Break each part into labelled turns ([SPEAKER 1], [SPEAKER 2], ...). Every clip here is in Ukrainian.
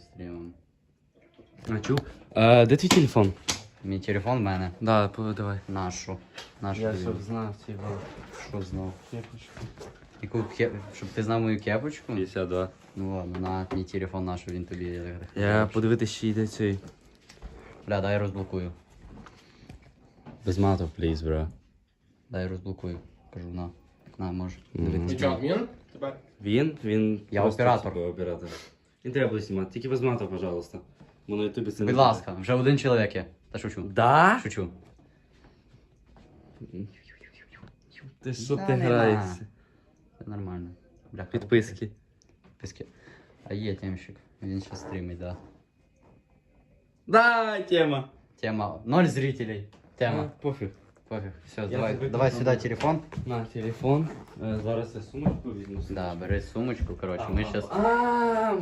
[SPEAKER 1] стрімом.
[SPEAKER 2] А чув? Е, де твій телефон?
[SPEAKER 1] Мій телефон в мене.
[SPEAKER 2] Да, по- давай.
[SPEAKER 1] Нашу. Нашу.
[SPEAKER 2] Я щоб знав ці
[SPEAKER 1] Що знав?
[SPEAKER 2] кепочку.
[SPEAKER 1] Яку кеп... Щоб ти знав мою кепочку?
[SPEAKER 2] 52.
[SPEAKER 1] Ну ладно, на мій телефон наш, він тобі.
[SPEAKER 2] Я подивитися, чи йде цей.
[SPEAKER 1] Бля, дай розблокую.
[SPEAKER 2] Без матов, пліз, бро.
[SPEAKER 1] Дай розблокую. Кажу, на. На, може.
[SPEAKER 2] Мгм.
[SPEAKER 1] Дивитися.
[SPEAKER 3] Ти що, адмін? Тепер?
[SPEAKER 2] Він, він.
[SPEAKER 1] Я
[SPEAKER 2] просто,
[SPEAKER 1] оператор.
[SPEAKER 2] типу, оператор. Не треба буде знімати, тільки без матов, пожалуйста. Бо на ютубі це не
[SPEAKER 1] Будь
[SPEAKER 2] буде.
[SPEAKER 1] ласка, вже один чоловік є. Та шучу.
[SPEAKER 2] Да?
[SPEAKER 1] Шучу.
[SPEAKER 2] Ти що
[SPEAKER 1] Да,
[SPEAKER 2] ти
[SPEAKER 1] нема.
[SPEAKER 2] граєшся?
[SPEAKER 1] Це нормально. Бля,
[SPEAKER 2] Підписки.
[SPEAKER 1] Підписки. А є темщик. Він ще стрімить, да.
[SPEAKER 2] Да, тема.
[SPEAKER 1] Тема. Ноль зрителей. Тема.
[SPEAKER 2] А, Пофіг.
[SPEAKER 1] Пофіг. Все,
[SPEAKER 2] Я
[SPEAKER 1] давай,
[SPEAKER 2] тебе
[SPEAKER 1] давай сюди телефон.
[SPEAKER 2] На телефон. Е, Зараз я сумочку візьму.
[SPEAKER 1] Да, бери сумочку, короче, ми сейчас...
[SPEAKER 2] А,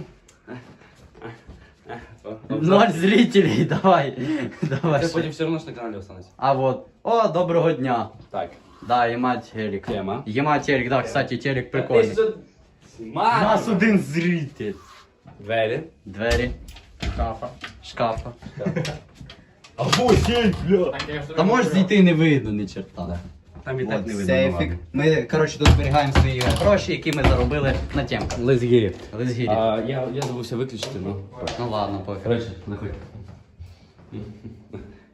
[SPEAKER 1] Ноль зрителей, давай. давай.
[SPEAKER 2] Це потім все одно ж на каналі останеться.
[SPEAKER 1] А вот. О, доброго дня.
[SPEAKER 2] Так.
[SPEAKER 1] Да, ємать телек.
[SPEAKER 2] Тема.
[SPEAKER 1] Ємать телек, да, кстати, телек прикольний. У
[SPEAKER 2] Мама.
[SPEAKER 1] нас один зритель.
[SPEAKER 2] Двері.
[SPEAKER 1] Двері,
[SPEAKER 3] Шафа.
[SPEAKER 1] шкафа.
[SPEAKER 3] Або сеть, бля.
[SPEAKER 1] Та можеш зійти не видно ні черта.
[SPEAKER 2] Там і так не видно.
[SPEAKER 1] сейфик. Ми, коротше, тут зберігаємо свої гроші, які ми заробили на темках.
[SPEAKER 2] Лезгірі.
[SPEAKER 1] Лизгірі.
[SPEAKER 2] А, я, я забувся виключити, ну.
[SPEAKER 1] Ну ладно, пофіг.
[SPEAKER 2] Коротше, заходь.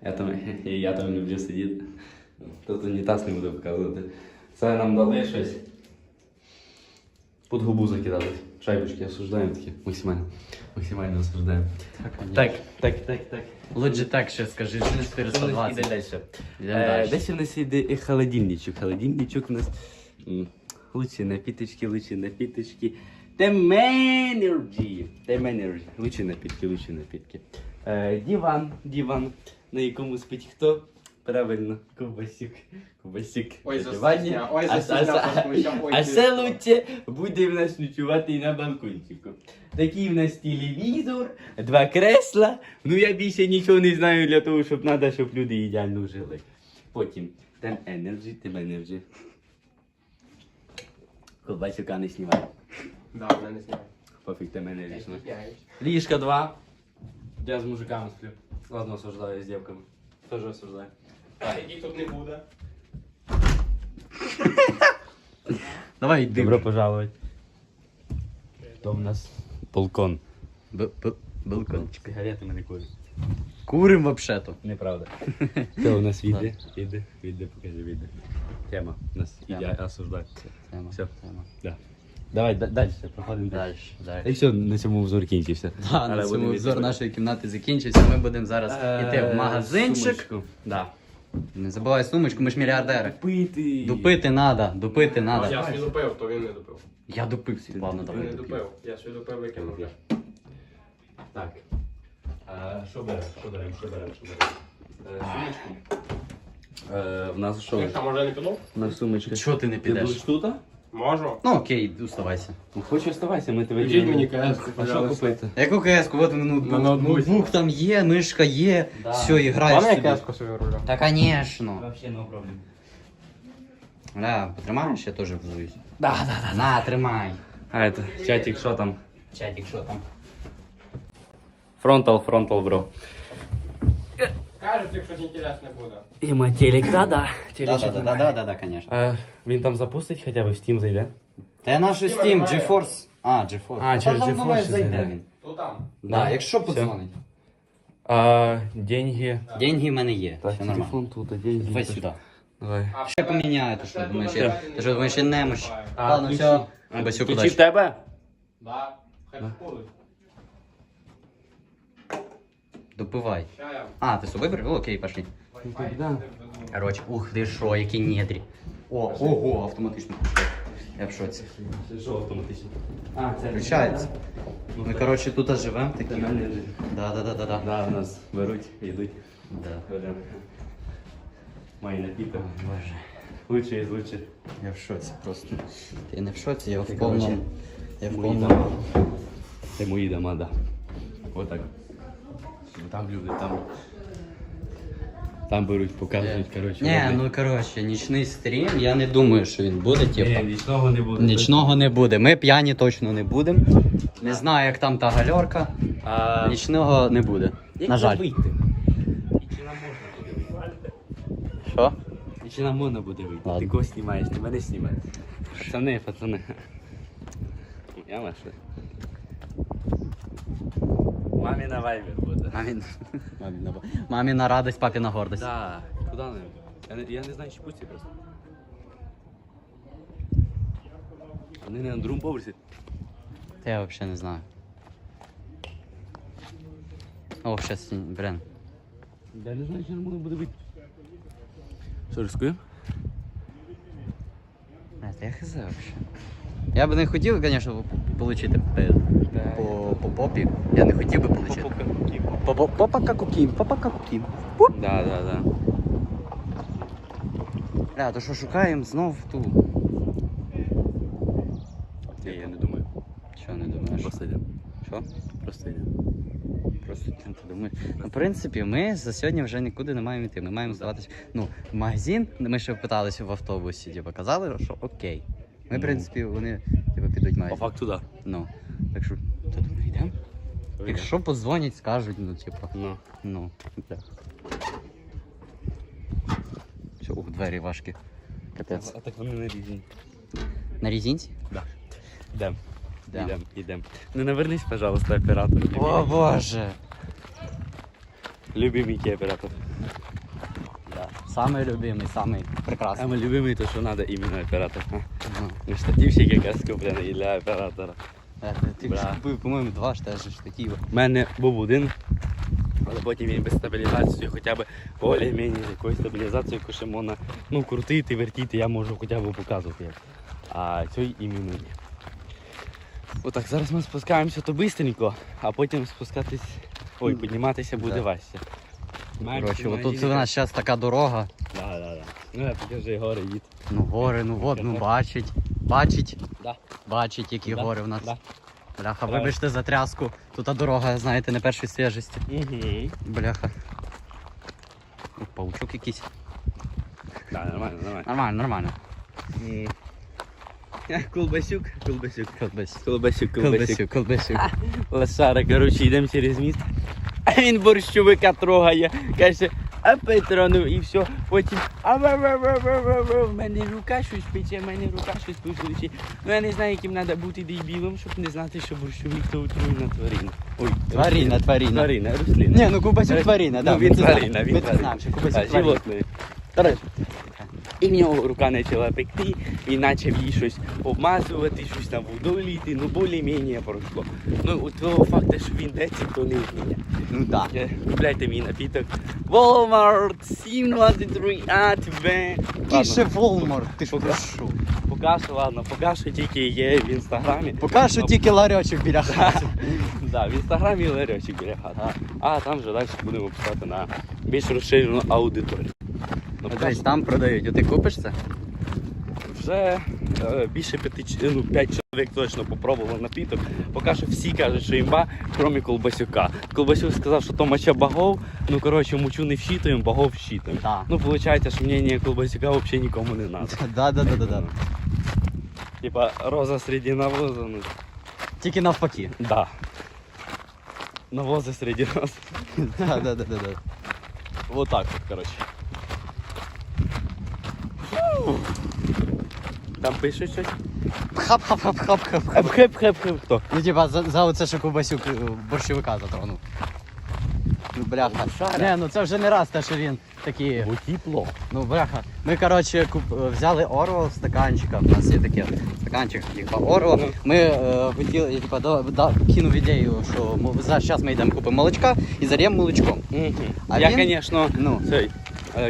[SPEAKER 2] Я там, я там люблю сидіти. Тут унітаз не буду показувати. Це нам дали щось. Під губу закидали. Шайбочки осуждаємо такі. Максимально. Максимально осуждаємо. Так, так, так, так.
[SPEAKER 1] Logitech ще скажи,
[SPEAKER 2] Іде
[SPEAKER 1] 420.
[SPEAKER 2] далі.
[SPEAKER 1] Йдемо
[SPEAKER 2] Е.
[SPEAKER 1] Далі
[SPEAKER 2] в нас йде холодильничок. Холодильничок у нас. м, Лучші напіточки, лучші напіточки. Теменерджі. Теменерджі. Лучші напітки, лучші напітки. Е, Диван, диван, на якому спить хто? Правильно, ковбасюк. Ковбасюк.
[SPEAKER 3] Ой,
[SPEAKER 2] дивані.
[SPEAKER 3] ой,
[SPEAKER 2] А- а-
[SPEAKER 3] тому що, ой,
[SPEAKER 2] А
[SPEAKER 3] ти
[SPEAKER 2] ще лучше буде в нас ночувати і на балкончику. Такий в нас телевізор, два кресла. Ну я більше нічого не знаю для того, щоб треба, щоб люди ідеально жили. Потім Тем Energy, Тем Energy. Колбасюка не знімай.
[SPEAKER 3] Да, мене не знімає.
[SPEAKER 2] Пофіг знімай.
[SPEAKER 3] Я-
[SPEAKER 2] Ліжка два. Я з мужиками сплю. Ладно, осуждаю з дівками. Тоже осуждаю.
[SPEAKER 3] Так, яких тут не буде.
[SPEAKER 1] Давай, йди.
[SPEAKER 2] Добро пожаловать. То в нас балкон.
[SPEAKER 1] Б- б- Балкончик.
[SPEAKER 2] Сигарети мене курять.
[SPEAKER 1] Курим вообще-то.
[SPEAKER 2] Неправда. Це у нас віде, віде, віде, покажи віде. Тема. У нас
[SPEAKER 1] Тема.
[SPEAKER 2] іде осуждати.
[SPEAKER 1] Тема,
[SPEAKER 2] Все.
[SPEAKER 1] тема.
[SPEAKER 2] Да. Давай, да- далі, проходимо далі.
[SPEAKER 1] Дальше,
[SPEAKER 2] І
[SPEAKER 1] далі.
[SPEAKER 2] все, на цьому обзор кінчився.
[SPEAKER 1] Да, на
[SPEAKER 2] Але
[SPEAKER 1] цьому
[SPEAKER 2] будемо
[SPEAKER 1] обзор
[SPEAKER 2] йти.
[SPEAKER 1] нашої кімнати закінчився. Ми будемо зараз
[SPEAKER 2] Е,
[SPEAKER 1] йти в магазинчик.
[SPEAKER 2] сумочку. Да.
[SPEAKER 1] Не забувай сумочку, ми ж мільярдери.
[SPEAKER 2] Пити.
[SPEAKER 1] Дупити надо, дупити надо.
[SPEAKER 3] Я свій допив, то він не допив.
[SPEAKER 1] Я допив свій, ладно,
[SPEAKER 3] Він
[SPEAKER 1] давай.
[SPEAKER 3] не допив. Я свій допив викинув вже.
[SPEAKER 2] Так. А, що беремо? Що беремо? Що беремо? Що беремо? Е, Сумочку. Е, в нас що?
[SPEAKER 3] Ти там може не піду?
[SPEAKER 2] На сумочка.
[SPEAKER 1] Чого ти не
[SPEAKER 2] Ти будеш тут?
[SPEAKER 3] Можу.
[SPEAKER 1] Ну окей, уставайся.
[SPEAKER 2] Ну, Хочу оставайся, ми тебе
[SPEAKER 3] Включіть
[SPEAKER 2] візьмемо.
[SPEAKER 3] мені КС-ку,
[SPEAKER 2] А що
[SPEAKER 3] пожалуйста.
[SPEAKER 2] купити?
[SPEAKER 1] Яку КС-ку? Вот ноутбук.
[SPEAKER 3] На ноутбуці.
[SPEAKER 1] ноутбук там є, мишка є.
[SPEAKER 2] Да.
[SPEAKER 1] Все, і граєш
[SPEAKER 3] Пане
[SPEAKER 1] собі.
[SPEAKER 3] КС-ку собі руля.
[SPEAKER 1] Та конечно.
[SPEAKER 2] Вообще no problem.
[SPEAKER 1] Бля, потримаєш, я теж взуюсь.
[SPEAKER 2] Да, да, да.
[SPEAKER 1] На, тримай.
[SPEAKER 2] А это, чатик, що там?
[SPEAKER 1] Чатик, що там?
[SPEAKER 2] Фронтал, фронтал, бро.
[SPEAKER 3] Кажуть, якщо інтересне буде.
[SPEAKER 2] Іма телек, да, да.
[SPEAKER 1] Да, да, да, да, да, да, да, конечно.
[SPEAKER 2] А, він там запустить хоча б в Steam зайде?
[SPEAKER 1] Та я нашу Steam, GeForce. А, GeForce.
[SPEAKER 2] А, через GeForce
[SPEAKER 1] зайде
[SPEAKER 2] зайде.
[SPEAKER 1] він.
[SPEAKER 3] То там.
[SPEAKER 1] Да, якщо подзвонить.
[SPEAKER 2] А, деньги.
[SPEAKER 1] Деньги в мене є,
[SPEAKER 2] Так,
[SPEAKER 1] все нормально.
[SPEAKER 2] телефон тут, а деньги.
[SPEAKER 1] Давай сюди.
[SPEAKER 2] Давай.
[SPEAKER 3] А
[SPEAKER 1] Ще поміняю, ти що думаєш, я, ти що думаєш, я немощ.
[SPEAKER 2] А,
[SPEAKER 1] Ладно,
[SPEAKER 2] ключі?
[SPEAKER 1] все,
[SPEAKER 2] Ключі в тебе?
[SPEAKER 3] Да. Хай шкодить.
[SPEAKER 1] Допивай. А, ти з собою привів? Окей, пошли. Короче, ух ти що, які недрі. О, ого, автоматично включає. Я в шоці.
[SPEAKER 2] Це що автоматично? А, це
[SPEAKER 1] Включається. Ми, короче, тут живемо такі. Да, да, да, да, да.
[SPEAKER 2] Да, нас беруть, йдуть.
[SPEAKER 1] Да.
[SPEAKER 2] Мої напіток.
[SPEAKER 1] Боже,
[SPEAKER 2] Лучше із лучших.
[SPEAKER 1] я в шоці просто. Ти не в шоці, я в повному. Я в повному.
[SPEAKER 2] Це мої дома, да. Вот так. Там люди, там. Там беруть, показують, коротше.
[SPEAKER 1] Ні, ну коротше, нічний стрім, я не думаю, що він буде, типу.
[SPEAKER 2] Ні, нічного не буде.
[SPEAKER 1] Нічного не буде. Ми п'яні точно не будемо. Не знаю, як там та гальорка.
[SPEAKER 2] А...
[SPEAKER 1] Нічного не буде.
[SPEAKER 2] як
[SPEAKER 1] На жаль.
[SPEAKER 2] вийти? І чи нам можна буде вийти?
[SPEAKER 1] Що?
[SPEAKER 2] І чи нам можна буде вийти?
[SPEAKER 1] Ладно.
[SPEAKER 2] Ти кого знімаєш, ти мене знімаєш. Пацани, пацани. Я нашли. Мамі на вайбер.
[SPEAKER 1] Мамін... Маміна... Маміна радость, папіна гордость.
[SPEAKER 2] Да, куди не? Я не, я не знаю, чи пусті просто. Вони не на другому поверсі.
[SPEAKER 1] Та я взагалі не знаю. О, щас, блін.
[SPEAKER 2] Я не знаю, чи нормально буде вийти. Що, рискуємо?
[SPEAKER 1] Бля, та я хз взагалі. Я би не хотів, звісно, отримати по, по попі. Я не хотів би отримати. Попа какукін, попа какукін.
[SPEAKER 2] Да, да, да.
[SPEAKER 1] Бля, то що шукаємо знов ту.
[SPEAKER 2] Ні, я не думаю.
[SPEAKER 1] Що не думаєш?
[SPEAKER 2] Просто йдемо.
[SPEAKER 1] Що?
[SPEAKER 2] Просто йдемо.
[SPEAKER 1] Просто ти думаєш. Ну, в принципі, ми за сьогодні вже нікуди не маємо йти. Ми маємо здаватися. Ну, в магазин, ми ще питалися в автобусі, типу, казали, що окей. Ми, в
[SPEAKER 2] Ну.
[SPEAKER 1] принципі, вони типу, підуть в
[SPEAKER 2] По факту, да.
[SPEAKER 1] Ну, так що, то думаю, йдемо. Якщо подзвонять, скажуть, ну, типу,
[SPEAKER 2] Ну.
[SPEAKER 1] ну, бля. Все, ух, двері важкі. Капець.
[SPEAKER 2] А так вони не різні.
[SPEAKER 1] На резинці?
[SPEAKER 2] Да. Йдемо.
[SPEAKER 1] Йдем.
[SPEAKER 2] Йдемо, йдемо. Не навернись, пожалуйста, оператор.
[SPEAKER 1] О боже!
[SPEAKER 2] Любимый оператор.
[SPEAKER 1] Да. Самий любимий, самий прекрасний.
[SPEAKER 2] Самый любимый то, что надо именно оператор.
[SPEAKER 1] Ну.
[SPEAKER 2] Ну, штативчик якраз куплений для оператора.
[SPEAKER 1] Е, Ти купив, по-моєму, два теж штатива.
[SPEAKER 2] У мене був один, але потім він без стабілізації, хоча б більш-менш з якоюсь стабілізацією, яку ще можна ну, крутити, вертіти, я можу хоча б показувати. А цей іменно ні. Отак, зараз ми спускаємося то бистренько, а потім спускатись, ой, підніматися буде
[SPEAKER 1] Да.
[SPEAKER 2] важче.
[SPEAKER 1] Коротше, отут у нас зараз така дорога.
[SPEAKER 2] Да, да, да. Ну, я покажи гори, їдь.
[SPEAKER 1] Ну, гори, ну от, ну бачить. Бачить,
[SPEAKER 2] Да.
[SPEAKER 1] бачить, які
[SPEAKER 2] Да,
[SPEAKER 1] гори в нас.
[SPEAKER 2] Да.
[SPEAKER 1] Бляха, вибачте за тряску. Тут дорога, знаєте, не першої свіжості.
[SPEAKER 2] Угу.
[SPEAKER 1] Бляха. О, Паучок якийсь.
[SPEAKER 2] Да, нормально, нормально.
[SPEAKER 1] Нормально, нормально.
[SPEAKER 2] М. Колбасюк, колбасюк.
[SPEAKER 1] Колбасюк.
[SPEAKER 2] Колбасюк, колбасюк.
[SPEAKER 1] Колбасюк, колбасюк.
[SPEAKER 2] Лошара, коротше, йдемо через міст. А він борщовика трогає. Каже, а Петро, ну і все. Потім, а ва ва ва ва ва ва в мене рука щось пече, в мене рука щось пече. Ну я не знаю, яким треба бути дебілом, щоб не знати, що борщовик то отруйна тварина. Ой,
[SPEAKER 1] Тварина, тварина.
[SPEAKER 2] Тварина, рослина.
[SPEAKER 1] Ні, ну Кубасюк тварина, да.
[SPEAKER 2] Ну, він тварина, він
[SPEAKER 1] Ми це знаємо, що Кубасюк тварина.
[SPEAKER 2] животне. Коротше, І в нього рука почала пекти, він почав їй щось обмазувати, щось там воду літи, ну більш-менш пройшло. Ну, у того факту, що він деться, то не зміня.
[SPEAKER 1] Ну так.
[SPEAKER 2] Е, Купляйте мій напіток. Walmart 723 АТВ.
[SPEAKER 1] Який ще Волмар, ти ж прошу.
[SPEAKER 2] Поки що, ладно, поки що тільки є в інстаграмі.
[SPEAKER 1] Поки що тільки ларьочок біля хати.
[SPEAKER 2] Да, в інстаграмі Ларьочик біля хати. А там вже далі будемо писати на більш розширену аудиторію. Що
[SPEAKER 1] там продають, а ти купиш це?
[SPEAKER 2] Вже е, більше п'яти ну, п'ять чоловік точно попробували напіток. Поки що всі кажуть, що імба, крім Колбасюка. Колбасюк сказав, що то моча богов. Ну коротше, мочу не вщитуємо, богов вщитуємо.
[SPEAKER 1] Так.
[SPEAKER 2] Ну, виходить, що мнення Колбасюка взагалі нікому не треба.
[SPEAKER 1] Да, да, да, да, да.
[SPEAKER 2] Типа роза серед навозу, ну
[SPEAKER 1] Тільки навпаки.
[SPEAKER 2] да. Навози серед роз.
[SPEAKER 1] Да, да, да, да, да.
[SPEAKER 2] Вот так вот, короче. Там пише щось?
[SPEAKER 1] Хап-хап-хап-хап-хап.
[SPEAKER 2] Хеп-хеп-хеп-хеп. Хто?
[SPEAKER 1] Ну, типа, за, за оце, що Кубасюк е, борщовика затронув. Ну, бляха. Не, ну це вже не раз те, що він такий.
[SPEAKER 2] Бо тепло.
[SPEAKER 1] Ну, бляха. Ми, коротше, куп... е, взяли Орво в стаканчиках. У нас є таке стаканчик, типа Орво. Ми е, хотіли, я, типа, да, кинув ідею, що ми, зараз ми йдемо купимо молочка і зарємо молочком. А
[SPEAKER 2] Я,
[SPEAKER 1] він-
[SPEAKER 2] звісно,
[SPEAKER 1] Ну.
[SPEAKER 2] цей,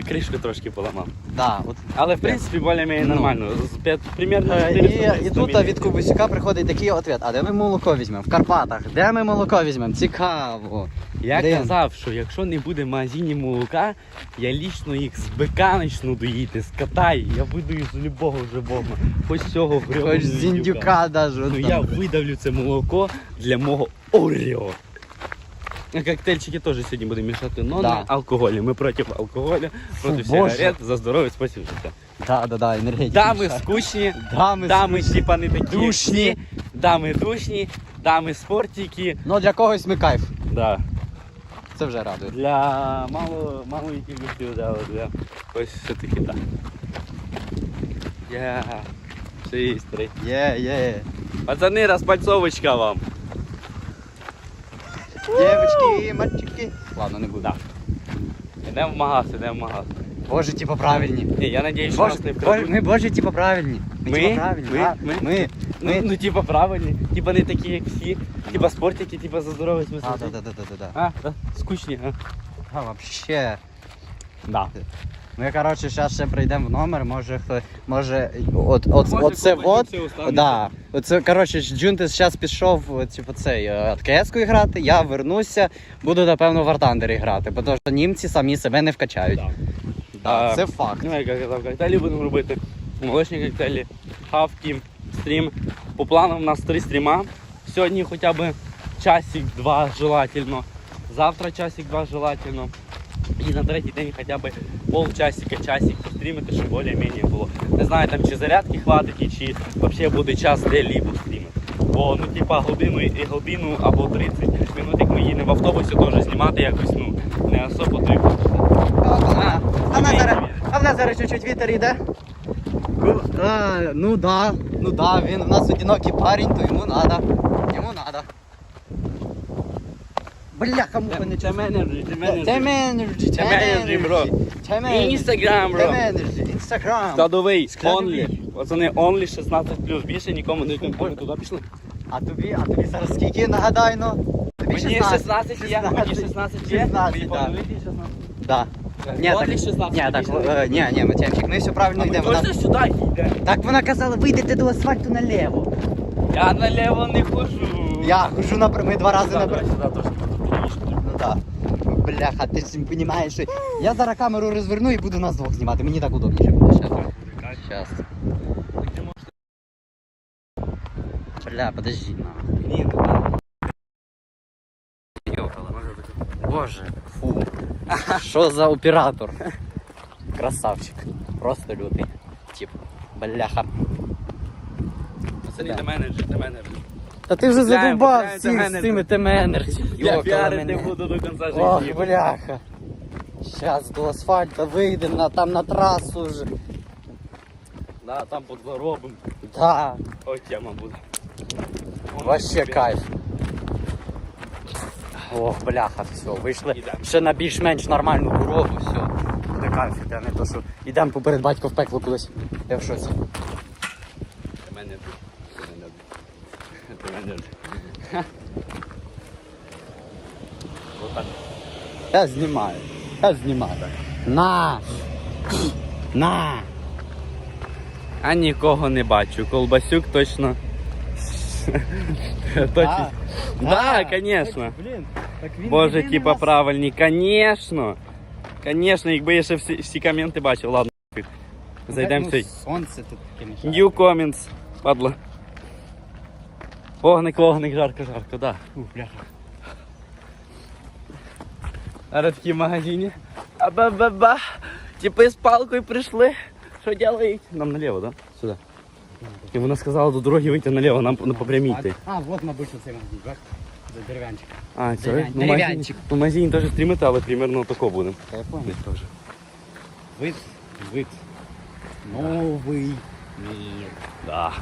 [SPEAKER 2] кришку трошки поламав.
[SPEAKER 1] Да, от.
[SPEAKER 2] Але в принципі більш-менш
[SPEAKER 1] Ну.
[SPEAKER 2] нормально. З Примерно
[SPEAKER 1] Е,
[SPEAKER 2] 400
[SPEAKER 1] І, і тут від Кубасюка приходить такий ответ. А де ми молоко візьмемо? В Карпатах. Де ми молоко візьмемо? Цікаво.
[SPEAKER 2] Я
[SPEAKER 1] Де?
[SPEAKER 2] казав, що якщо не буде в магазині молока, я лічно їх з бика почну доїти, з кота, і я видаю з любого живого. Хоч з цього грибу.
[SPEAKER 1] Хоч з індюка даже.
[SPEAKER 2] Ну
[SPEAKER 1] там.
[SPEAKER 2] я видавлю це молоко для мого Оріо. Коктейльчики теж сьогодні будемо мішати, но
[SPEAKER 1] Да.
[SPEAKER 2] не алкоголю. Ми проти алкоголю, проти
[SPEAKER 1] Фу, Боже.
[SPEAKER 2] сигарет, за здоровий спосіб життя.
[SPEAKER 1] Да, да, да, енергетики.
[SPEAKER 2] Да, ми скучні,
[SPEAKER 1] Да, ми
[SPEAKER 2] да, ми
[SPEAKER 1] скучні.
[SPEAKER 2] типа не такі
[SPEAKER 1] Душні.
[SPEAKER 2] да, ми душні, да, ми спортики,
[SPEAKER 1] Ну для когось ми кайф.
[SPEAKER 2] да.
[SPEAKER 1] Це вже радує.
[SPEAKER 2] Для мало, малої кількості але для ось все-таки так. Я шистрий.
[SPEAKER 1] Є, є.
[SPEAKER 2] Пацани, розпальцовочка вам.
[SPEAKER 1] Дівчатки, мальчики. Ладно, не буду.
[SPEAKER 2] Да. Йдемо в магаз, йдемо в магаз.
[SPEAKER 1] Боже, типа правильні.
[SPEAKER 2] Ні, я надіюсь, що нас не
[SPEAKER 1] боже,
[SPEAKER 2] вкрадуть.
[SPEAKER 1] ми, боже, типа правильні.
[SPEAKER 2] Ми?
[SPEAKER 1] типа правильні.
[SPEAKER 2] Ми?
[SPEAKER 1] да.
[SPEAKER 2] Ми?
[SPEAKER 1] Ми?
[SPEAKER 2] Ну,
[SPEAKER 1] Ми?
[SPEAKER 2] ну, типа правильні, типа не такі, як всі, типа спортики, типа за здоровий смисл.
[SPEAKER 1] А, да, да, да, да, да, да.
[SPEAKER 2] А, да? Скучні, а?
[SPEAKER 1] А, вообще.
[SPEAKER 2] Да.
[SPEAKER 1] Ми, коротше, зараз ще прийдемо в номер, може хто, може, от, от,
[SPEAKER 2] Може,
[SPEAKER 1] оце от,
[SPEAKER 2] останню.
[SPEAKER 1] да, оце, коротше, Джунтис зараз пішов, типу, цей, е, от КС-ку грати, я вернуся, буду, напевно, в Артандері грати, тому що німці самі себе не вкачають.
[SPEAKER 2] Да.
[SPEAKER 1] Да,
[SPEAKER 2] А,
[SPEAKER 1] це факт.
[SPEAKER 2] Ну, як я казав, коктейлі будемо робити. Молочні коктейлі, хавки, стрім. По плану в нас три стріма. Сьогодні хоча б часик-два желательно. Завтра часик-два желательно. І на третій день хоча б полчасика, часик пострімити, щоб більш-менш було. Не знаю там чи зарядки хватить, чи взагалі буде час де-лібо стрімити. Бо ну типа годину і годину або 30 минут, як ми їдемо в автобусі, теж знімати якось ну не особо то й
[SPEAKER 1] А, а в нас зараз, а в нас зараз чуть-чуть вітер йде. А, ну да, ну да, він у нас одинокий парень, то йому надо. Йому надо. Бляха, муха не
[SPEAKER 2] це менеджер.
[SPEAKER 1] Time energy,
[SPEAKER 2] Time energy.
[SPEAKER 1] Time energy.
[SPEAKER 2] Instagram, bro.
[SPEAKER 1] Time energy, Instagram.
[SPEAKER 2] Складовий,
[SPEAKER 1] Складовий.
[SPEAKER 2] only. Пацани, only 16 Більше нікому не йдемо. Ми туди пішли.
[SPEAKER 1] А тобі, а тобі зараз скільки, нагадай, ну? Тобі
[SPEAKER 2] Мені 16 є, мені 16 є.
[SPEAKER 1] 16,
[SPEAKER 2] Мені
[SPEAKER 1] да.
[SPEAKER 2] 16.
[SPEAKER 1] Да.
[SPEAKER 2] Only
[SPEAKER 1] так,
[SPEAKER 2] 16,
[SPEAKER 1] ні, так,
[SPEAKER 2] більше
[SPEAKER 1] е, ні, ні, Матемчик, ми все правильно йдемо. Вона-
[SPEAKER 2] точно сюди йдемо?
[SPEAKER 1] Так вона казала, вийдете до асфальту наліво.
[SPEAKER 2] Я наліво не хожу.
[SPEAKER 1] Я хожу на ми два рази на
[SPEAKER 2] Сюди.
[SPEAKER 1] Ну. Бляха, ти ж розумієш, я зараз камеру розверну і буду нас двох знімати. Мені так удобніше буде. Щас. Бля, подожди, нахуй.
[SPEAKER 2] Ну.
[SPEAKER 1] Боже, фу. Що за оператор? Красавчик. Просто лютий. Тип. Бляха.
[SPEAKER 2] Пацани, ти менеджер, ти менеджер.
[SPEAKER 1] Та ти вже задовбав всіх з цими теменерці.
[SPEAKER 2] Я піарити не буду до кінця
[SPEAKER 1] Ох,
[SPEAKER 2] життя.
[SPEAKER 1] бляха. Сейчас до асфальта вийдемо на, там на трасу вже.
[SPEAKER 2] Да, там подзаробимо.
[SPEAKER 1] Да,
[SPEAKER 2] Ой, тема буде.
[SPEAKER 1] вообще кайф. Ох, бляха, все, вийшли
[SPEAKER 2] Ідемо.
[SPEAKER 1] ще на більш-менш нормальну дорогу, все. Буде кайф, іде, не то що. Ідемо поперед батька в пекло кудись. Я в шоці. Я знімаю. Я знімаю. На! На!
[SPEAKER 2] А нікого не бачу. Колбасюк точно. Точно. Да, конечно.
[SPEAKER 1] Блін, так він
[SPEAKER 2] Боже,
[SPEAKER 1] єдиний
[SPEAKER 2] типа
[SPEAKER 1] нас-
[SPEAKER 2] правильні, конечно. Конечно, якби я ще всі, всі коменти бачив, ладно. Зайдемо
[SPEAKER 1] Ну,
[SPEAKER 2] в цей.
[SPEAKER 1] Сонце тут таке мішає.
[SPEAKER 2] New comments, падла. Вогник, вогник, жарко, жарко, да.
[SPEAKER 1] Ух, бляха.
[SPEAKER 2] Зараз в магазині. Аба-ба-ба. Типи з палкою прийшли. Що делають? Нам наліво, да? Сюди. І вона сказала до дороги вийти наліво, нам по, по прямій йти.
[SPEAKER 1] А, вот, мабуть, оцей магазин? За дерев'янчик.
[SPEAKER 2] А, це
[SPEAKER 1] Дерев'ян-
[SPEAKER 2] ну, магазин,
[SPEAKER 1] дерев'янчик.
[SPEAKER 2] ну, магазин теж стрімити, але примерно тако будемо.
[SPEAKER 1] Та я понял.
[SPEAKER 2] Десь теж.
[SPEAKER 1] Вид, вид. Новий мір.
[SPEAKER 2] Да.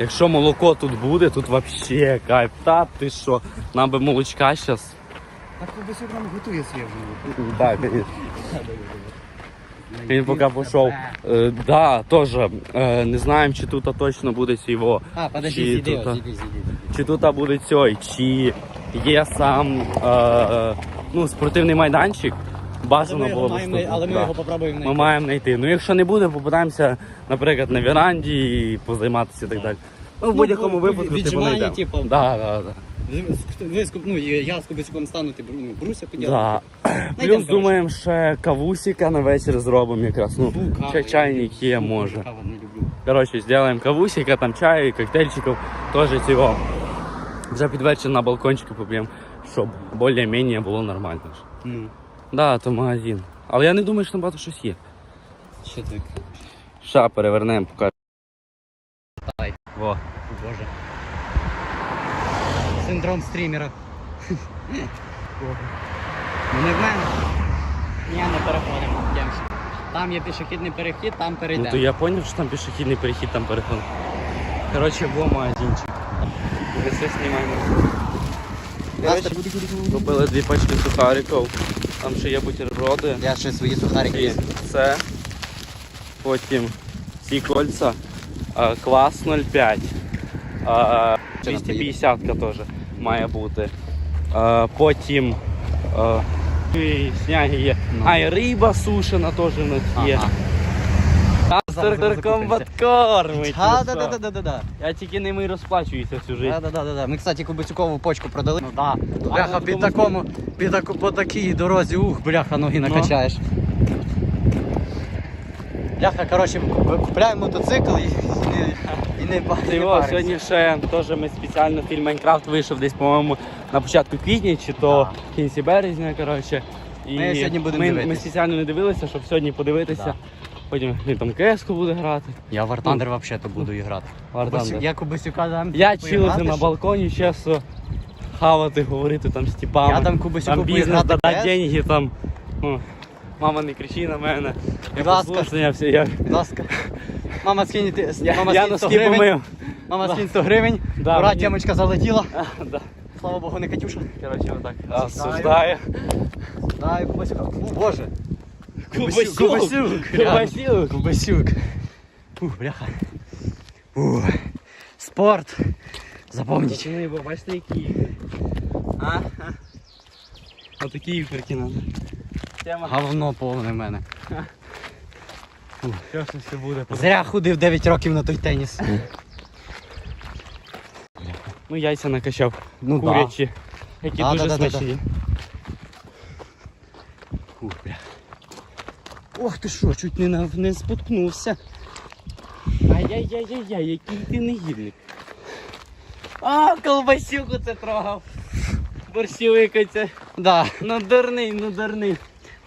[SPEAKER 2] Якщо молоко тут буде, тут вообще кайф. Та ти що? Нам би молочка зараз.
[SPEAKER 1] Так Кубасюк нам готує свіжу.
[SPEAKER 2] Так, Він поки пішов. Е, да, теж е, не знаємо, чи тут точно буде його.
[SPEAKER 1] А, подожди,
[SPEAKER 2] Чи
[SPEAKER 1] зійди,
[SPEAKER 2] тут,
[SPEAKER 1] ось, зійди, зійди.
[SPEAKER 2] Чи тут буде цей, чи є сам е, ну, спортивний майданчик. Бажано було б.
[SPEAKER 1] маємо, але ми
[SPEAKER 2] да.
[SPEAKER 1] його попробуємо
[SPEAKER 2] Ми маємо знайти. Ну якщо не буде, попадаємося, наприклад, на веранді і позайматися і так далі. Ну, в
[SPEAKER 1] Ну,
[SPEAKER 2] будь-якому випадку типу,
[SPEAKER 1] віджимання,
[SPEAKER 2] знайдемо.
[SPEAKER 1] типу.
[SPEAKER 2] Да, да, да.
[SPEAKER 1] Ви, з Куб- ну, я з Кубасюком стану, ти ну, Бруся поділ.
[SPEAKER 2] Да. Плюс
[SPEAKER 1] коротше.
[SPEAKER 2] думаємо, ще кавусіка на вечір зробимо якраз. Ну,
[SPEAKER 1] Фу, кава,
[SPEAKER 2] чай-
[SPEAKER 1] я
[SPEAKER 2] чайник є, може.
[SPEAKER 1] Каву не люблю.
[SPEAKER 2] Коротше, зробимо кавусіка, там чаю, коктейльчиків, теж цього. Вже під вечір на балкончику поп'ємо. щоб більш-менш було нормально.
[SPEAKER 1] Ну,
[SPEAKER 2] Да, то магазин. Але я не думаю, що там багато щось є.
[SPEAKER 1] що ти?
[SPEAKER 2] Ша, перевернемо, покажемо.
[SPEAKER 1] Давай.
[SPEAKER 2] Во.
[SPEAKER 1] Боже. Синдром стрімера. Ну не в мене. Ні, не переходимо. Там є пішохідний перехід, там
[SPEAKER 2] Ну то я зрозумів, що там пішохідний перехід, там переход. Коротше, во магазинчик. Ми все знімаємо. Купили дві пачки сухариків. Там ще є бутерброди.
[SPEAKER 1] Я ще свої сухарики
[SPEAKER 2] І
[SPEAKER 1] є.
[SPEAKER 2] це. Потім ці кольця. а, Квас 0,5. а,
[SPEAKER 1] Чи на
[SPEAKER 2] 250 теж має бути. А, Потім а, і сняги є.
[SPEAKER 1] Ну.
[SPEAKER 2] А, і риба сушена теж у нас є.
[SPEAKER 1] Ага.
[SPEAKER 2] Мастер Комбат кормить.
[SPEAKER 1] А, да, да, да, да, да.
[SPEAKER 2] Я тільки ними розплачуюся всю життя.
[SPEAKER 1] да, да, да, да. Ми, кстати, Кубицюкову почку продали. Ну, да. Бляха, під такому, під таку, по такій дорозі, ух, бляха, ноги
[SPEAKER 2] Ну.
[SPEAKER 1] накачаєш. Бляха, коротше, куп- купляємо мотоцикл і не, і не,
[SPEAKER 2] сьогодні ще теж ми спеціально фільм Майнкрафт вийшов десь, по-моєму, на початку квітня чи то
[SPEAKER 1] Да.
[SPEAKER 2] в кінці березня. Коротше. І
[SPEAKER 1] Ми сьогодні будемо
[SPEAKER 2] ми, ми спеціально не дивилися, щоб сьогодні подивитися.
[SPEAKER 1] Да.
[SPEAKER 2] Потім він там КС-ку буде грати.
[SPEAKER 1] Я в War Thunder взагалі буду грати.
[SPEAKER 2] Thunder.
[SPEAKER 1] Я Кубасюка дам.
[SPEAKER 2] Я чилити на балконі, чесно, хавати, говорити там з типами.
[SPEAKER 1] Я дам Кубасюку
[SPEAKER 2] там бізнес, дати деньги, там. Ну, мама не кричи на мене. Я все, я,
[SPEAKER 1] Будь ласка. Мама скинь, ти-
[SPEAKER 2] я,
[SPEAKER 1] мама
[SPEAKER 2] я
[SPEAKER 1] скинь 100
[SPEAKER 2] носки
[SPEAKER 1] гривень.
[SPEAKER 2] помив.
[SPEAKER 1] Мама скинь 100 гривень.
[SPEAKER 2] Да,
[SPEAKER 1] Ура,
[SPEAKER 2] мені-
[SPEAKER 1] тямочка залетіла.
[SPEAKER 2] Да.
[SPEAKER 1] Слава Богу, не Катюша.
[SPEAKER 2] Коротше, отак.
[SPEAKER 1] Осуждаю.
[SPEAKER 2] Осуждаю.
[SPEAKER 1] Дай Кубасюка. О, Боже.
[SPEAKER 2] Кубасюк.
[SPEAKER 1] Кубасюк.
[SPEAKER 2] Кубасюк.
[SPEAKER 1] Кубасюк. Ух, бляха. Ух. Спорт. Запомніть.
[SPEAKER 2] Пацани, бо бачите, які ігри. Отакі ігорки надо. Тема.
[SPEAKER 1] Говно повне в мене.
[SPEAKER 2] Що ж все буде?
[SPEAKER 1] Зря ходив 9 років на той теніс.
[SPEAKER 2] Ну, яйця накачав.
[SPEAKER 1] Ну да.
[SPEAKER 2] Курячі. Які
[SPEAKER 1] Да,
[SPEAKER 2] дуже
[SPEAKER 1] да, да, да,
[SPEAKER 2] смачні.
[SPEAKER 1] Ух, бля. Ох ти що, чуть не, на- не споткнувся.
[SPEAKER 2] Ай-яй-яй-яй, який ти негідник. А, колбасюку це трогав. Борщовика це.
[SPEAKER 1] Да.
[SPEAKER 2] Ну дурний, ну дурний.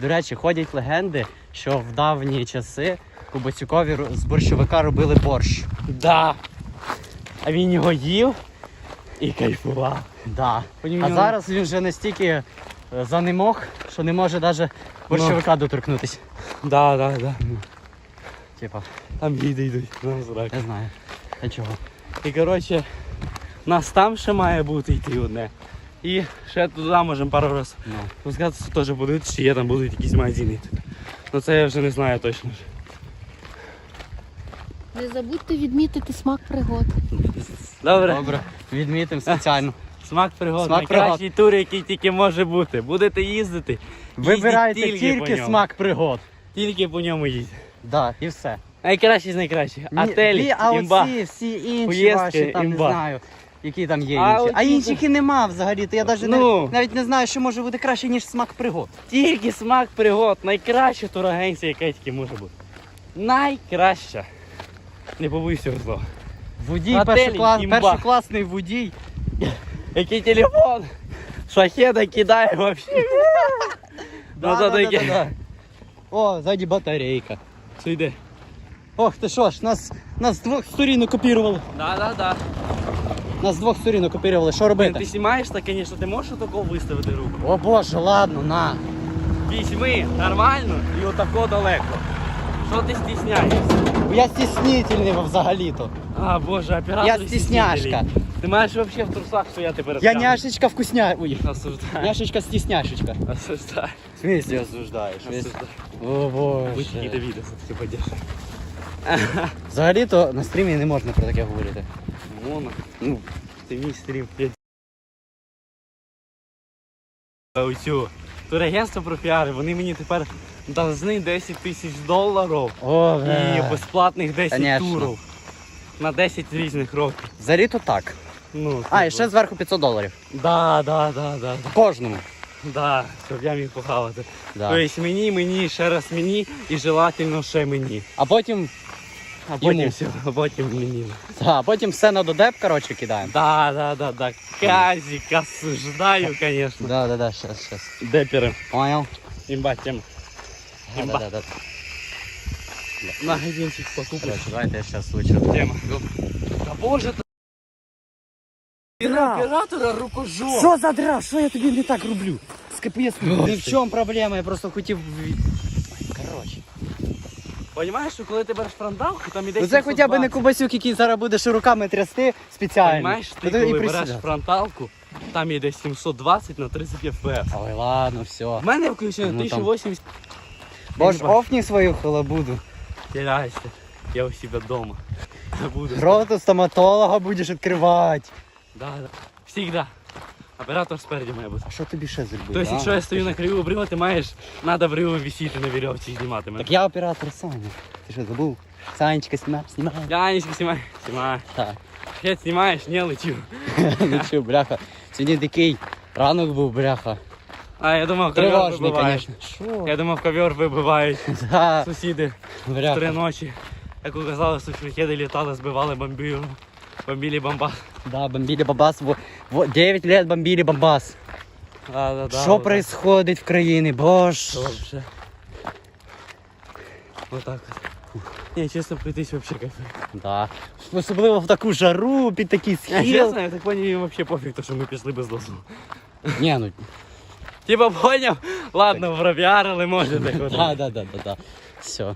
[SPEAKER 1] До речі, ходять легенди, що в давні часи Кубацюкові з борщовика робили борщ.
[SPEAKER 2] Да. А він його їв і кайфував.
[SPEAKER 1] Да. А зараз він вже настільки е, занемог, що не може навіть борщовика доторкнутися.
[SPEAKER 2] Да, да, да.
[SPEAKER 1] Типа,
[SPEAKER 2] Там їди йдуть. Зрак.
[SPEAKER 1] не знаю. А чого?
[SPEAKER 2] І коротше, нас там ще має бути йти одне. І ще туди можемо пару разів
[SPEAKER 1] Ну.
[SPEAKER 2] спускатися теж подивитися, чи є там будуть якісь магазини. Ну це я вже не знаю точно.
[SPEAKER 4] Не забудьте відмітити смак пригод.
[SPEAKER 2] Добре.
[SPEAKER 1] Добре, відмітимо спеціально.
[SPEAKER 2] Смак пригод.
[SPEAKER 1] Смак
[SPEAKER 2] Найкращий тур, який тільки може бути. Будете їздити.
[SPEAKER 1] Вибирайте тільки,
[SPEAKER 2] по
[SPEAKER 1] смак пригод.
[SPEAKER 2] Тільки по ньому їздять.
[SPEAKER 1] Да, і все.
[SPEAKER 2] Найкращий з найкращих.
[SPEAKER 1] Ні,
[SPEAKER 2] Отель,
[SPEAKER 1] а
[SPEAKER 2] імба.
[SPEAKER 1] оці всі інші
[SPEAKER 2] Поїздки,
[SPEAKER 1] ваші, там
[SPEAKER 2] імба.
[SPEAKER 1] не знаю, які там є
[SPEAKER 2] А
[SPEAKER 1] інші. А
[SPEAKER 2] оці-
[SPEAKER 1] інших і нема взагалі. То я навіть,
[SPEAKER 2] Ну.
[SPEAKER 1] не, навіть не знаю, що може бути краще, ніж смак пригод.
[SPEAKER 2] Тільки смак пригод. Найкраща турагенція, яка тільки може бути. Найкраща. Не цього слова.
[SPEAKER 1] Водій,
[SPEAKER 2] Готелі,
[SPEAKER 1] першоклас,
[SPEAKER 2] імба.
[SPEAKER 1] першокласний водій.
[SPEAKER 2] Який телефон? Шахеда кидає вообще. Ну, то таке.
[SPEAKER 1] да. О, ззаді батарейка.
[SPEAKER 2] Все йде.
[SPEAKER 1] Ох, ти що ж, нас, нас з двох сторін окупірували.
[SPEAKER 2] Да, да, да.
[SPEAKER 1] Нас з двох сторін окупірували. Що
[SPEAKER 2] Ти
[SPEAKER 1] робити?
[SPEAKER 2] знімаєш, так, звісно, ти можеш отако виставити руку.
[SPEAKER 1] О боже, ладно, на.
[SPEAKER 2] Візьми нормально і отако далеко. Що ти стісняєшся?
[SPEAKER 1] Я стіснительний взагалі-то.
[SPEAKER 2] А, боже, оператор
[SPEAKER 1] Я стісняшка.
[SPEAKER 2] Ти маєш взагалі в трусах стояти перед
[SPEAKER 1] Я
[SPEAKER 2] камерою.
[SPEAKER 1] няшечка вкусня. Ой,
[SPEAKER 2] Осуждаю.
[SPEAKER 1] няшечка стісняшечка.
[SPEAKER 2] Осуждаю.
[SPEAKER 1] В смысле осуждаєш?
[SPEAKER 2] Осуждаю.
[SPEAKER 1] О боже.
[SPEAKER 2] Будь який відео все поддержи.
[SPEAKER 1] Взагалі-то на стрімі не можна про таке говорити.
[SPEAKER 2] Мона. Ну, ти мій стрім. Я... Оцю. Турагентство про піари, вони мені тепер должны 10 тисяч доларів
[SPEAKER 1] О,
[SPEAKER 2] і безплатних 10
[SPEAKER 1] Конечно.
[SPEAKER 2] турів. На 10 різних років.
[SPEAKER 1] Взагалі-то так.
[SPEAKER 2] Ну,
[SPEAKER 1] А, і
[SPEAKER 2] типу.
[SPEAKER 1] ще зверху 500 доларів.
[SPEAKER 2] Да, да, да, да.
[SPEAKER 1] Кожному.
[SPEAKER 2] Да, щоб я міг похавати.
[SPEAKER 1] Да.
[SPEAKER 2] Тобто мені, мені, ще раз мені і желательно ще мені.
[SPEAKER 1] А потім
[SPEAKER 2] а потім
[SPEAKER 1] Йому.
[SPEAKER 2] все, а потім мені.
[SPEAKER 1] А потім все на додеп, коротше, кидаємо.
[SPEAKER 2] Да, да, да, да. Казик осуждаю, конечно.
[SPEAKER 1] Да, да, да, щас, щас.
[SPEAKER 2] Деперы.
[SPEAKER 1] Понял?
[SPEAKER 2] Имба тема.
[SPEAKER 1] Да,
[SPEAKER 2] Имба.
[SPEAKER 1] да, да.
[SPEAKER 2] Магазинчик покупок.
[SPEAKER 1] Давайте я щас лучше.
[SPEAKER 2] Тема. Да боже ты. Оператора рукожоп.
[SPEAKER 1] Що за дра? Що я тобі не так роблю? З КПС. Ні в чому проблема, я просто хотів. Коротше.
[SPEAKER 2] Понимаєш, що коли ти береш фронталку, там іде
[SPEAKER 1] Ну це хоча б не Кубасюк, який зараз буде руками трясти спеціально.
[SPEAKER 2] Понимаєш, ти
[SPEAKER 1] Та то і
[SPEAKER 2] коли береш
[SPEAKER 1] присідати.
[SPEAKER 2] фронталку, там іде 720 на 30 FPS.
[SPEAKER 1] Ой, ладно, все.
[SPEAKER 2] В мене включено
[SPEAKER 1] Ну, там.
[SPEAKER 2] 1080.
[SPEAKER 1] Бо ж офні свою халабуду.
[SPEAKER 2] Теряйся. Я у себя дома. Буду.
[SPEAKER 1] Роту стоматолога будеш відкривати.
[SPEAKER 2] Да, да. Всегда. Оператор спереді має бути.
[SPEAKER 1] А що тобі ще зробити?
[SPEAKER 2] Тобто, якщо я стою на краю обрива, ти маєш, треба обриву висіти на вірьовці і знімати мене.
[SPEAKER 1] Так я оператор Саня. Ти що, забув? Санечка знімай, знімай.
[SPEAKER 2] Янечка, знімай. Знімай.
[SPEAKER 1] Так.
[SPEAKER 2] Я знімаєш, не летів.
[SPEAKER 1] Що, бляха. Сьогодні такий ранок був, бляха.
[SPEAKER 2] А, я думав, ковер
[SPEAKER 1] Тривожний,
[SPEAKER 2] вибивають.
[SPEAKER 1] звісно. Що?
[SPEAKER 2] Я думав, ковер вибивають
[SPEAKER 1] Да,
[SPEAKER 2] сусіди в три ночі. Як оказалось, шахеди літали, збивали бомбію. Бомбили бомба.
[SPEAKER 1] Да, бомбили Бабас. Во- во- 9 лет бомбили Бабас.
[SPEAKER 2] Да, да, да,
[SPEAKER 1] Що
[SPEAKER 2] вот
[SPEAKER 1] происходить в країні, боже?
[SPEAKER 2] Вообще. Вот так вот. Не, чесно, пройтись вообще кайфує.
[SPEAKER 1] Да. Особливо в таку жару, під такий
[SPEAKER 2] Я
[SPEAKER 1] схил.
[SPEAKER 2] чесно, я так поняв, їм вообще пофіг, то, що ми пішли без лосу.
[SPEAKER 1] Ні, ну,
[SPEAKER 2] Типа поняв? Ладно, пропіарили, можете. так от.
[SPEAKER 1] да, да, да, да, да. Все.